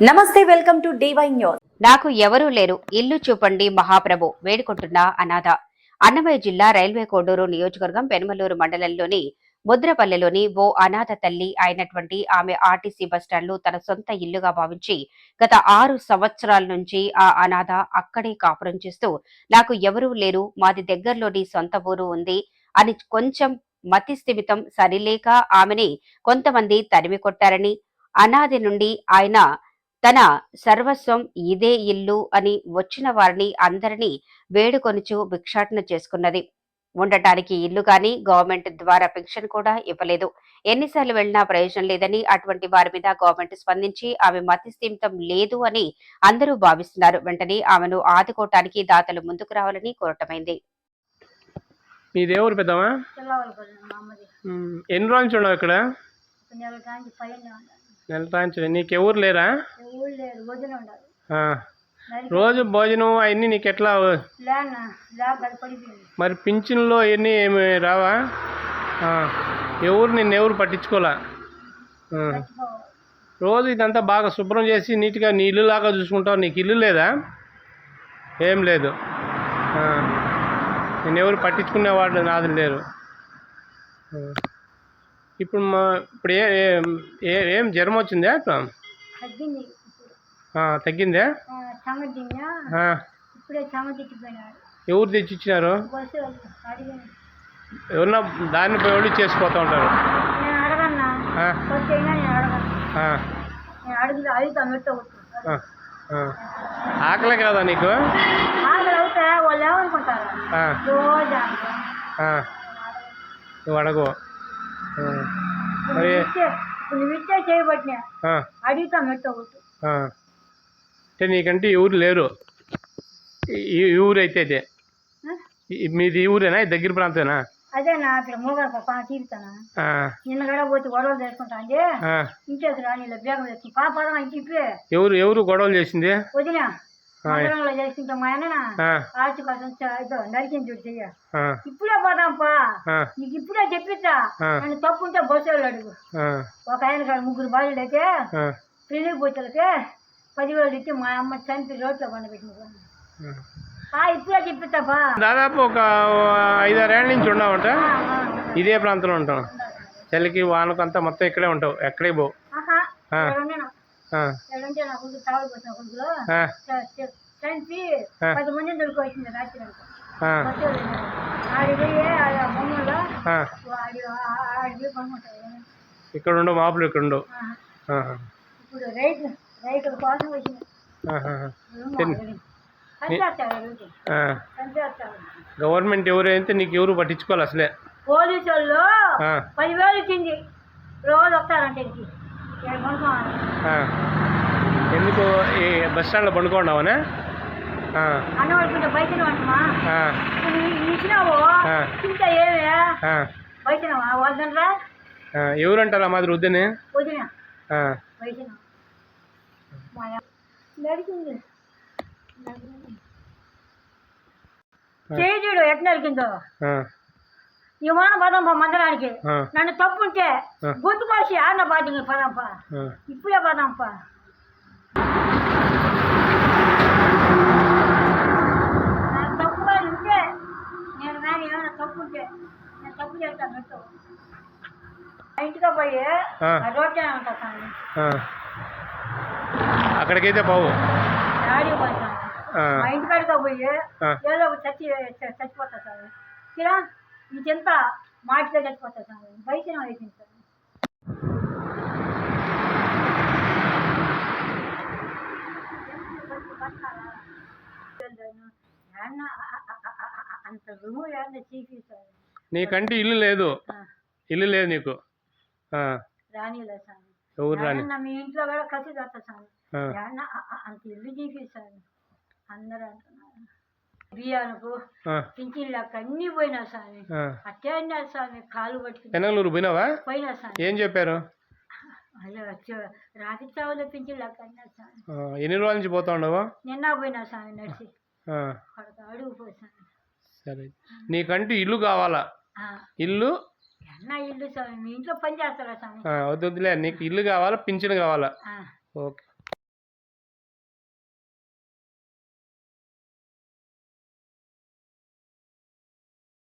నమస్తే welcome to DY news. నాకు ఎవరూ లేరు. ఇల్లు చూపండి మహాప్రభు వేడుకుంటున్న అనాథ. అన్నమయ్య జిల్లా రైల్వే కోడూరు నియోజకవర్గం పెనుమలూరు మండలంలోని ముద్రపల్లెలోని ఓ అనాథ తల్లి అయినటువంటి ఆమె ఆర్టీసీ బస్టాండ్లు తన సొంత ఇల్లుగా భావించి గత ఆరు సంవత్సరాల నుంచి ఆ అనాథ అక్కడే కాపురం చేస్తూ నాకు ఎవరూ లేరు మాది దగ్గరలోని సొంత ఊరు ఉంది అని కొంచెం మతి స్థిమితం సరిలేక ఆమెని కొంతమంది తరిమి కొట్టారని అనాది నుండి ఆయన తన సర్వస్వం ఇదే ఇల్లు అని వచ్చిన వారిని అందరినీ వేడుకొనుచు భిక్షాటన చేసుకున్నది. ఉండటానికి ఇల్లు గాని గవర్నమెంట్ ద్వారా పెన్షన్ కూడా ఇవ్వలేదు. ఎన్నిసార్లు వెళ్ళినా ప్రయోజనం లేదని అటువంటి వారి మీద గవర్నమెంట్ స్పందించి ఆమె మతిస్థిమితం లేదు అని అందరూ భావిస్తున్నారు. వెంటనే ఆమెను ఆదుకోవటానికి దాతలు ముందుకు రావాలని కోరటమైంది. పెద్దమా ఎన్ని రోజుల ఇక్కడ? నెల కాంచి పైన ఉండాలి నెల రాంచి నీకు ఎవరు లేరా రోజు భోజనం అవన్నీ నీకు ఎట్లా మరి పింఛన్లో ఎన్ని ఏమి రావా? ఎవరు నిన్ను ఎవరు పట్టించుకోలే? రోజు ఇదంతా బాగా శుభ్రం చేసి నీట్గా నీ ఇల్లు లాగా చూసుకుంటావు. నీకు ఇల్లు లేదా? ఏం లేదు. నేను ఎవరు పట్టించుకునేవాడు నాది లేరు. ఇప్పుడు మా ఇప్పుడు ఏ ఏ- ఏ- జ్వరం వచ్చిందా తగ్గింది ఎవరు తెచ్చి ఇచ్చినారు ఎవరన్నా దారిని పోయి వాళ్ళు చేసిపోతూ ఉంటారు. ఆకలే కదా నీకు? నువ్వు అడగు ఆ, మరి చేయబట్టినా అడుగుతా. అంటే నీకంటే ఈ ఊరు లేరు. ఈ- ఊరు అయితే? ఈ- మీది ఈ ఊరేనా? దగ్గర ప్రాంతమేనా? అదే నా అక్కడ మూగ తీరుతానా నిన్న కూడా పోతే గొడవలు చేసుకుంటా అంటే ఆ. ఇంటికి రాని అని చెప్పి. ఎవరు ఎవరు గొడవలు చేసింది? వదిన. మా అన్న ఆ, ఆర్చి కోసం చ- ఇదో నరికింది చూడు చెయ్య. ఆ, ఇప్పుడే పోదాంపా. నీకు ఇప్పుడే చెప్పిస్తా. ఆ. నన్ను తప్పు ఉంటే బస్సు వాళ్ళు అడుగు ఒక ఆయన కాదు ముగ్గురు బాధ్యులు అయితే ఆ, పెళ్ళి పోతలకే పదివేలు ఇచ్చి మా అమ్మ చంపి రోడ్లో పండబెట్టిన ఇప్పుడే చెప్పిస్తాపా. దాదాపు ఒక ఐదారేళ్ళ నుంచి ఉన్నావంట? ఇదే ప్రాంతంలో ఉంటాం చలికి వానకు అంతా మొత్తం ఇక్కడే ఉంటావు. ఎక్కడే పోవు? ఇక్కడ నా- కొడుకు తాగుడు చంపి. పది దొరికి వచ్చింది రాత్రి ఆడి పోయి బొమ్మలో. ఆడి ఆడి పోయి ఉండవు మాపులు ఇక్కడ ఉండవు ఇప్పుడు రైతు రైతుల కోసం గవర్నమెంట్ ఎవరైతే నీకు ఎవరు పట్టించుకోవాలి అసలే. పోలీసు వాళ్ళు పదివేలు ఇచ్చింది. రోజు వస్తారంటే ఎందుకు ఈ బస్ స్టాండ్లో పండుకోండావనే. ఎవరంటారా మాది వద్దని? చేయి చూడు ఎట్ నరికిందో? ఆ, విమాన పదం మందరానికి ఆ, నన్ను తప్పుంటే ఆ. గొంతు కోసి ఆన్న బాధ్యంగా పదంపా ఆ. ఇప్పుడే పదంపా నా తప్పు కానీ ఉంటే నేను కానీ ఏమైనా తప్పు ఉంటే నేను తప్పు చేస్తాను పెట్టు ఇంటికి పోయి ఆ. ఆ రోడ్డే ఉంటా కానీ ఆ. అక్కడికైతే పోవు డాడీ పోతాను ఆ, మా ఇంటికాడికి పోయి ఆ. ఏదో ఒకటి చచ్చి చ- చచ్చిపోతా సార్ ఇలా నీకెంత మాటిగా చచ్చిపోతా సార్? బయట సార్? నీకంటే ఇల్లు లేదు. ఇల్లు లేదు నీకు. ఎవరు రాని? మీ ఇంట్లో కూడా కసి అ- అంత ఇల్లు సార్. అందరూ అంటున్నారు. అన్నీ పోయినా స్వామి. స్వామి కాలు పట్టుకుని పెనంగళూరు పోయినావా? పోయినా స్వామి. ఏం చెప్పారు? రాత్రి చావులో స్వామి. ఎన్ని రోజుల నుంచి పోతా ఉండవు నిన్న పోయినా స్వామి నడిచి. అడుగు సరే. నీకంటూ ఇల్లు కావాలా? ఇల్లు? అన్న ఇల్లు స్వామి మీ ఇంట్లో పని చేస్తారా స్వామి? వద్దులే. నీకు ఇల్లు కావాలా? పింఛన్ కావాలా. ఓకే.